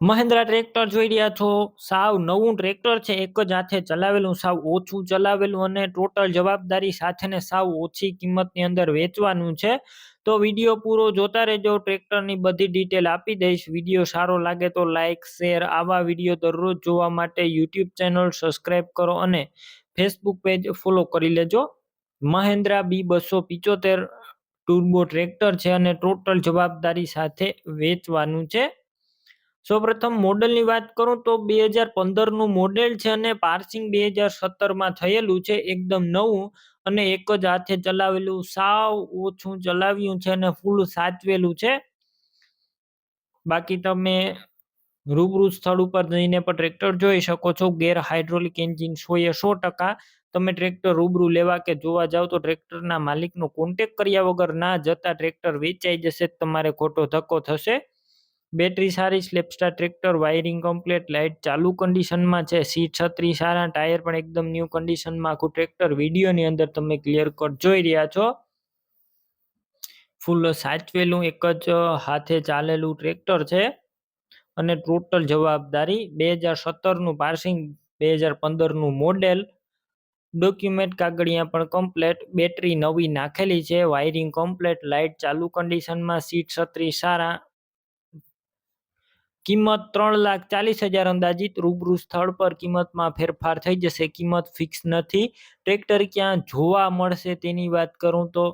Mahindra tractor જોઈ રહ્યા છો. સાવ નવું ટ્રેક્ટર છે. એક જ હાથે ચલાવેલું, સાવ ઓછું ચલાવેલું અને ટોટલ જવાબદારી સાથેને સાવ ઓછી કિંમતની અંદર વેચવાનું છે. તો વીડિયો પૂરો જોતા રહેજો. ટ્રેક્ટરની બધી ડિટેલ આપી દઈશ. વીડિયો સારો લાગે તો લાઇક શેર, આવા વીડિયો દરરોજ જોવા માટે યુટ્યુબ ચેનલ સબસ્ક્રાઈબ કરો અને ફેસબુક પેજ ફોલો કરી લેજો. મહેન્દ્રા બી બસો પિચોતેર ટુર્બો ટ્રેક્ટર છે અને ટોટલ જવાબદારી સાથે વેચવાનું છે. સૌપ્રથમ મોડલની વાત કરું તો બે હજાર પંદરનું મોડેલ છે અને પાર્સિંગ બે હજાર સત્તરમાં થયેલું છે, એકદમ નવું અને એક જ હાથે ચલાવેલું, સાવ ઓછું ચલાવ્યું છે અને ફૂલ સાચવેલું છે. બાકી તમે રૂબરૂ સ્થળ ઉપર જઈને પણ ટ્રેક્ટર જોઈ શકો છો, ગેર હાઇડ્રોલિક એન્જિન સો એ સો ટકા. તમે ટ્રેક્ટર રૂબરૂ લેવા કે જોવા જાવ તો ટ્રેક્ટરના માલિકનો કોન્ટેક કર્યા વગર ના જતા ટ્રેક્ટર વેચાઈ જશે, તમારે ખોટો ધક્કો થશે. બેટરી સારી, સ્લેપસ્ટાર ટ્રેક્ટર, વાયરિંગ કમ્પ્લીટ, લાઇટ ચાલુ કન્ડિશનમાં છે, સીટ છત્રી સારા, ટાયર પણ એકદમ ન્યૂ કન્ડિશનમાં આખું ટ્રેક્ટર વિડીયોની અંદર તમે ક્લિયર કટ જોઈ રહ્યા છો. ફૂલ સાચવેલું એક જ હાથે ચાલેલું ટ્રેક્ટર છે. અને ટોટલ જવાબદારી બે હજાર સત્તરનું પાર્સિંગ બે હજાર પંદરનું મોડેલ ડોક્યુમેન્ટ કાગળિયા પણ કમ્પ્લેટ બેટરી નવી નાખેલી છે વાયરિંગ કમ્પ્લેટ લાઇટ ચાલુ કન્ડિશનમાં સીટ છત્રી સારા કિંમત ત્રણ લાખ ચાલીસ હજાર અંદાજિત. રૂબરૂ સ્થળ પર કિંમતમાં ફેરફાર થઈ જશે. કિંમત ફિક્સ નથી. ટ્રેક્ટર ક્યાં જોવા મળશે તેની વાત કરું તો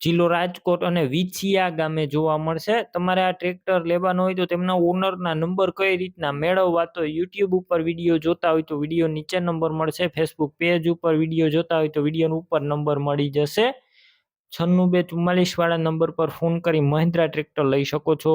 જિલ્લો રાજકોટ અને વિછિયા ગામે જોવા મળશે. તમારે આ ટ્રેક્ટર લેવાનો હોય તો તેમના ઓનરના નંબર કઈ રીતના મેળવવા તો યુટ્યુબ ઉપર વીડિયો જોતા હોય તો વીડિયો નીચે નંબર મળશે. ફેસબુક પેજ ઉપર વીડિયો જોતા હોય તો વીડિયો ઉપર નંબર મળી જશે. છન્નું બે ચુમ્માલીસ વાળા નંબર પર ફોન કરી મહિન્દ્રા ટ્રેક્ટર લઈ શકો છો.